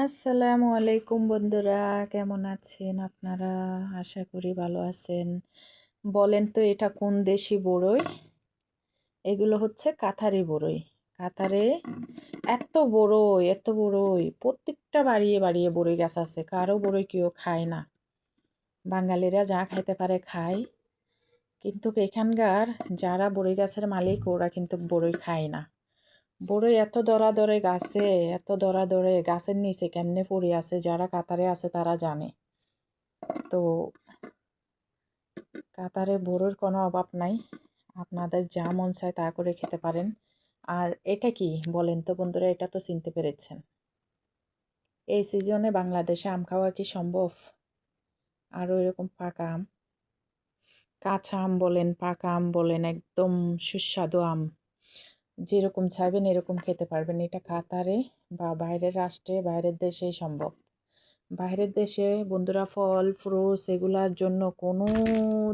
আসসালামু আলাইকুম বন্ধুরা, কেমন আছেন আপনারা? আশা করি ভালো আছেন। বলেন তো এটা কোন দেশি বড়ই এগুলো হচ্ছে কাতারি বড়ই কাতারে এত বড়ই এত বড়ই প্রত্যেকটা বাড়িয়ে বাড়িয়ে বড়ই গাছ আছে, কারও বড়ই কেউ খায় না। বাঙালিরা যা খাইতে পারে খায়, কিন্তু এখানকার যারা বড়ই গাছের মালিক, ওরা কিন্তু বড়ই খায় না। বড়ই এত দরা দরে গাছে, এত দরা দরে গাছের নিচে কেমনে পড়ে আছে, যারা কাতারে আছে তারা জানে। তো কাতারে বড়োর কোনো অভাব নাই, আপনাদের যা মন চায় তা করে খেতে পারেন। আর এটা কি বলেন তো বন্ধুরা, এটা তো চিনতে পেরেছেন। এই সিজনে বাংলাদেশে আম খাওয়া কি সম্ভব? আরও এরকম পাকা আম? কাঁচা আম বলেন, পাকা আম বলেন, একদম সুস্বাদু আম। যেরকম চাইবেন এরকম খেতে পারবেন। এটা কাতারে বা বাইরের রাষ্ট্রে, বাইরের দেশেই সম্ভব। বাইরের দেশে বন্ধুরা ফল, ফ্রুটস এগুলার জন্য কোনো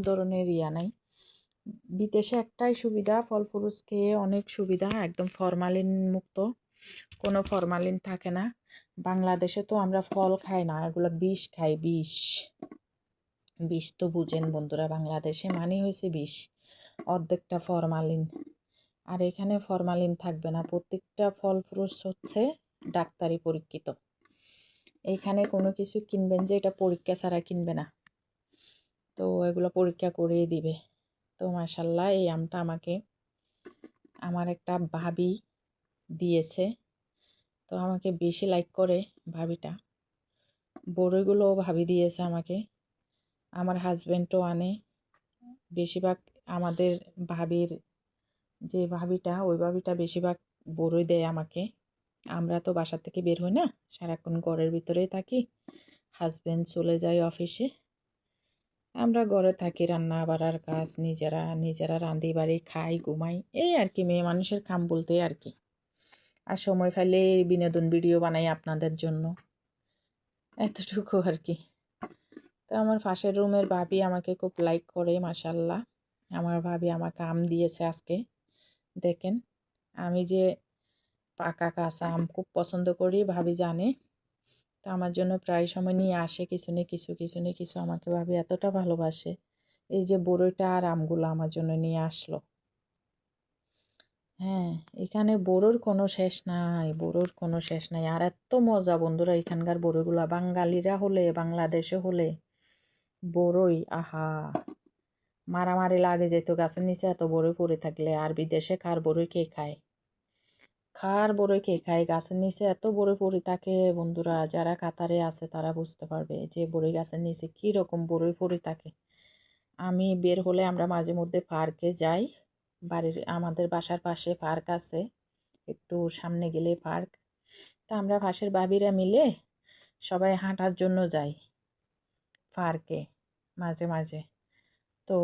ধরনের ইয়া নাই। বিদেশে একটাই সুবিধা, ফল, ফ্রুটস খেয়ে অনেক সুবিধা, একদম ফরমালিন মুক্ত। কোনো ফরমালিন থাকে না। বাংলাদেশে তো আমরা ফল খাই না, এগুলো বিষ খাই, বিষ। বিষ তো বুঝেন বন্ধুরা, বাংলাদেশে মানে হয়েছে বিষ। অর্ধেকটা ফরমালিন। আর এখানে ফরমালিন থাকবে না। প্রত্যেকটা ফল ফ্রুটস হচ্ছে ডাক্তারি পরীক্ষিত। এইখানে কোনো কিছু কিনবেন যে এটা পরীক্ষা ছাড়া কিনবে না। তো এগুলো পরীক্ষা করিয়ে দিবে। তো মাসাল্লাহ এই আমটা আমাকে, আমার একটা ভাবি দিয়েছে। তো আমাকে বেশি লাইক করে ভাবিটা। বড়ইগুলোও ভাবি দিয়েছে আমাকে। আমার হাজব্যান্ডও আনে। বেশিরভাগ আমাদের ভাবির যে ভাবিটা, ওই ভাবিটা বেশিরভাগ বড়ই দেয় আমাকে। আমরা তো বাসা থেকে বের হই না, সারাক্ষণ ঘরের ভিতরেই থাকি হাজব্যান্ড চলে যায় অফিসে আমরা ঘরে থাকি রান্না বাড়ার কাজ, নিজেরা নিজেরা রাঁধি বাড়ি, খাই, ঘুমাই, এই আর কি, মেয়ে মানুষের কাম বলতে আর কি। আর সময় ফেলে বিনোদন ভিডিও বানাই আপনাদের জন্য। এতটুকু আর কি। তো আমার পাশের রুমের ভাবি আমাকে খুব লাইক করে মাসাল্লাহ আমার ভাবি আমাকে আম দিয়েছে আজকে। দেখেন। আমি যে পাকা কাঁচা আম খুব পছন্দ করি, ভাবি জানে। তো আমার জন্য প্রায় সময় নিয়ে আসে কিছু নেই কিছু কিছু নেই কিছু আমাকে ভাবি এতটা ভালোবাসে। এই যে বড়ইটা আর আমগুলো আমার জন্য নিয়ে আসলো। হ্যাঁ এখানে বড়োর কোনো শেষ নাই বড়োর কোনো শেষ নাই। আর এত মজা বন্ধুরা, এখানকার বড়োগুলো বাঙালিরা হলে, বাংলাদেশে হলে বড়ই, আহা! মারামারি লাগে যেত গাছের নিচে এত বড়ই পড়ে থাকলে, আর বিদেশে কার বড়ই কে খায়? খার বড়ই কে খায়? গাছের নিচে এত বড়ই পড়ে থাকে বন্ধুরা, যারা কাতারে আছে তারা বুঝতে পারবে যে বড়ই গাছের নিচে কী রকম বড়ই পড়ে থাকে। আমি বের হলে আমরা মাঝে মধ্যে পার্কে যাই, বাড়ির আমাদের বাসার পাশে পার্ক আছে, একটু সামনে গেলে পার্ক। তা আমরা পাশের বাবিরা মিলে সবাই হাঁটার জন্য যাই পার্কে মাঝে মাঝে। তো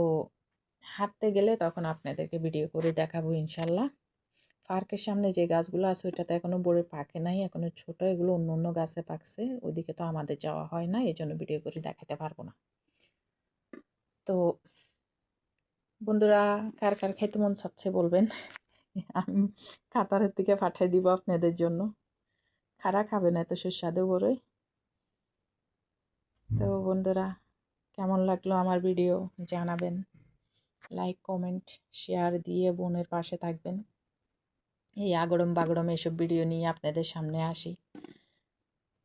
হাঁটতে গেলে তখন আপনাদেরকে ভিডিও করে দেখাবো ইনশাল্লাহ। পার্কের সামনে যে গাছগুলো আছে ওইটাতে এখনও বড়ে পাকে নাই এখনও ছোট। এগুলো অন্য অন্য গাছে পাকছে ওইদিকে তো আমাদের যাওয়া হয় না এই জন্য ভিডিও করে দেখাতে পারব না। তো বন্ধুরা কার কার খেতে মন চাচ্ছে বলবেন? আমি কাতারের দিকে পাঠিয়ে দিব আপনাদের জন্য। খারা খাবে না এত সুস্বাদু বড়ই। তো বন্ধুরা কেমন লাগল আমার ভিডিও জানাবেন। লাইক কমেন্ট শেয়ার দিয়ে বোনের পাশে থাকবেন। এই আগড়ম বাগড়ম এসব ভিডিও নিয়ে আপনাদের সামনে আসি।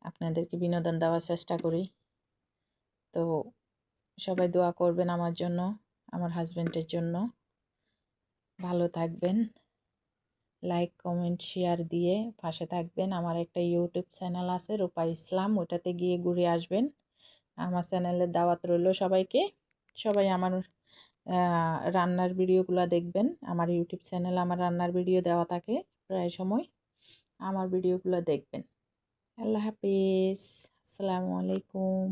আপনাদেরকে বিনোদন দেওয়ার চেষ্টা করি। তো সবাই দোয়া করবেন আমার জন্য, আমার হাজব্যান্ডের জন্য। ভালো থাকবেন। লাইক কমেন্ট শেয়ার দিয়ে পাশে থাকবেন। আমার একটা ইউটিউব চ্যানেল আছে, রূপা ইসলাম। ওটাতে গিয়ে ঘুরে আসবেন। আমার চ্যানেলের দাওয়াত রইল সবাইকে। সবাই আমার রান্নার ভিডিওগুলো দেখবেন। আমার ইউটিউব চ্যানেল আমার রান্নার ভিডিও দেওয়া থাকে প্রায় সময়। আমার ভিডিওগুলো দেখবেন। আল্লাহ হাফিজ। আসসালামু আলাইকুম।